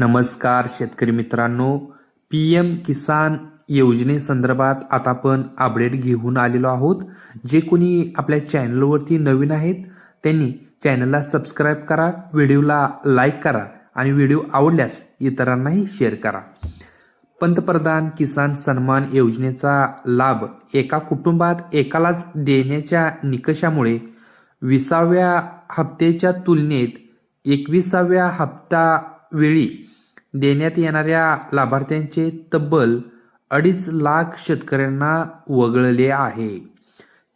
नमस्कार शेतकरी मित्रांनो. पी एम किसान योजनेसंदर्भात आता आपण अपडेट घेऊन आलेलो आहोत. जे कोणी आपल्या चॅनलवरती नवीन आहेत त्यांनी चॅनलला सबस्क्राईब करा व्हिडिओला लाईक करा आणि व्हिडिओ आवडल्यास इतरांनाही शेअर करा. पंतप्रधान किसान सन्मान योजनेचा लाभ एका कुटुंबात एकालाच देण्याच्या निकषामुळे विसाव्या हप्त्याच्या तुलनेत एकविसाव्या हप्ता वेळी देण्यात येणाऱ्या लाभार्थ्यांचे तब्बल अडीच लाख शेतकऱ्यांना वगळले आहे.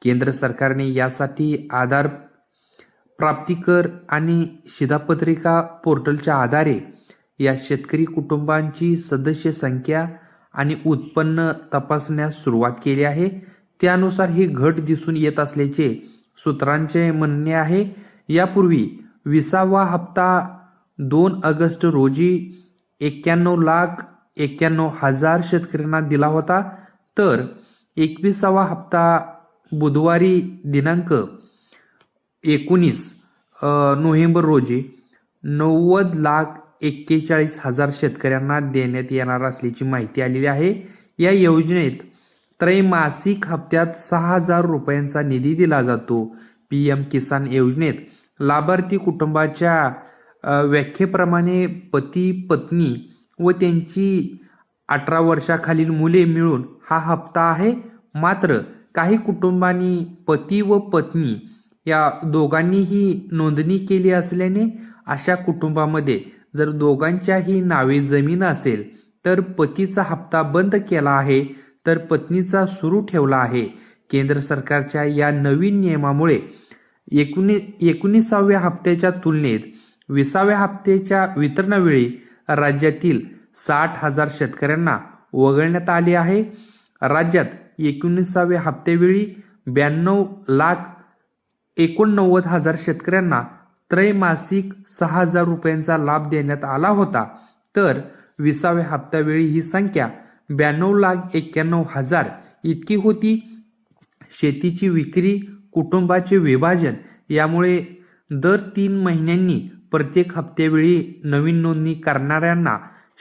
केंद्र सरकारने यासाठी आधार प्राप्तिकर आणि शिधापत्रिका पोर्टलच्या आधारे या शेतकरी कुटुंबांची सदस्य संख्या आणि उत्पन्न तपासण्यास सुरुवात केली आहे. त्यानुसार ही घट दिसून येत असल्याचे सूत्रांचे म्हणणे आहे. यापूर्वी विसावा हप्ता दोन ऑगस्ट रोजी एक्क्याण्णव लाख एक्क्याण्णव हजार शेतकऱ्यांना दिला होता. तर एकविसावा हप्ता बुधवारी दिनांक एकोणीस नोव्हेंबर रोजी नव्वद लाख एक्केचाळीस हजार शेतकऱ्यांना देण्यात येणार असल्याची माहिती आलेली आहे. या योजनेत त्रैमासिक हप्त्यात सहा हजार रुपयांचा निधी दिला जातो. पी एम किसान योजनेत लाभार्थी कुटुंबाच्या व्याख्येप्रमाणे पती पत्नी व त्यांची अठरा वर्षाखालील मुले मिळून हा हप्ता आहे. मात्र काही कुटुंबांनी पती व पत्नी या दोघांनीही नोंदणी केली असल्याने अशा कुटुंबामध्ये जर दोघांच्याही नावे जमीन असेल तर पतीचा हप्ता बंद केला आहे तर पत्नीचा सुरू ठेवला आहे. केंद्र सरकारच्या या नवीन नियमामुळे एकोणी एकोणीसाव्या हप्त्याच्या तुलनेत विसाव्या हप्त्याच्या वितरणावेळी राज्यातील साठ हजार शेतकऱ्यांना वगळण्यात आले आहे. राज्यात एकोणीसाव्या हप्त्यावेळी ब्याण्णव लाख एकोणनव्वद हजार शेतकऱ्यांना त्रैमासिक सहा हजार रुपयांचा लाभ देण्यात आला होता. तर विसाव्या हप्त्यावेळी ही संख्या ब्याण्णव लाख एक्क्याण्णव हजार इतकी होती. शेतीची विक्री कुटुंबाचे विभाजन यामुळे दर तीन महिन्यांनी प्रत्येक हप्त्यावेळी नवीन नोंदणी करणाऱ्यांना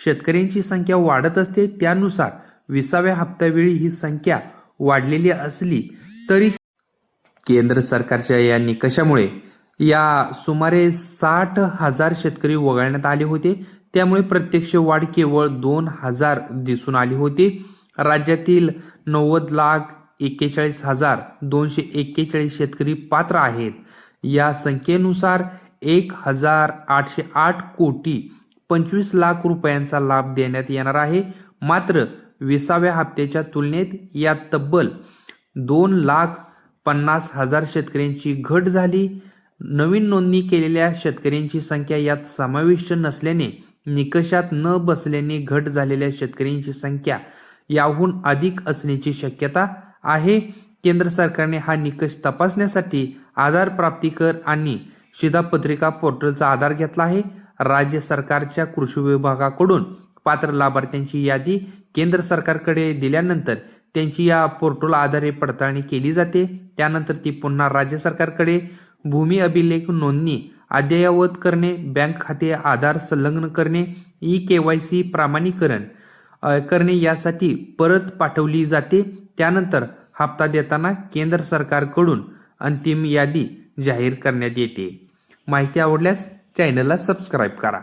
शेतकऱ्यांची संख्या वाढत असते त्यानुसार विसाव्या हप्त्यावेळी ही संख्या वाढलेली असली तरी केंद्र सरकारच्या या निकषामुळे या सुमारे साठ हजार शेतकरी वगळण्यात आले होते. त्यामुळे प्रत्यक्ष वाढ केवळ दोन हजार दिसून आली होती. राज्यातील नव्वद लाख एक्केचाळीस हजार दोनशे एक्केचाळीस शेतकरी पात्र आहेत. या संख्येनुसार एक हजार आठशे आठ कोटी पंचवीस लाख रुपयांचा लाभ देण्यात येणार आहे. मात्र विसाव्या हप्त्याच्या तुलनेत या तब्बल दोन लाख पन्नास हजार शेतकऱ्यांची घट झाली. नवीन नोंदणी केलेल्या शेतकऱ्यांची संख्या यात समाविष्ट नसल्याने निकषात न बसल्याने घट झालेल्या शेतकऱ्यांची संख्या याहून अधिक असण्याची शक्यता आहे. केंद्र सरकारने हा निकष तपासण्यासाठी आधार प्राप्तिकर आणि शिधापत्रिका पोर्टलचा आधार घेतला आहे. राज्य सरकारच्या कृषी विभागाकडून पात्र लाभार्थ्यांची यादी केंद्र सरकारकडे दिल्यानंतर त्यांची या पोर्टल आधारे पडताळणी केली जाते. त्यानंतर ती पुन्हा राज्य सरकारकडे भूमी अभिलेख नोंदणी अद्ययावत करणे बँक खाते आधार संलग्न करणे ई के वाय सी प्रमाणीकरण करणे यासाठी परत पाठवली जाते. त्यानंतर हप्ता देताना केंद्र सरकारकडून अंतिम यादी जाहीर करण्यात येते. माहिती आवडल्यास चॅनलला सबस्क्राईब करा.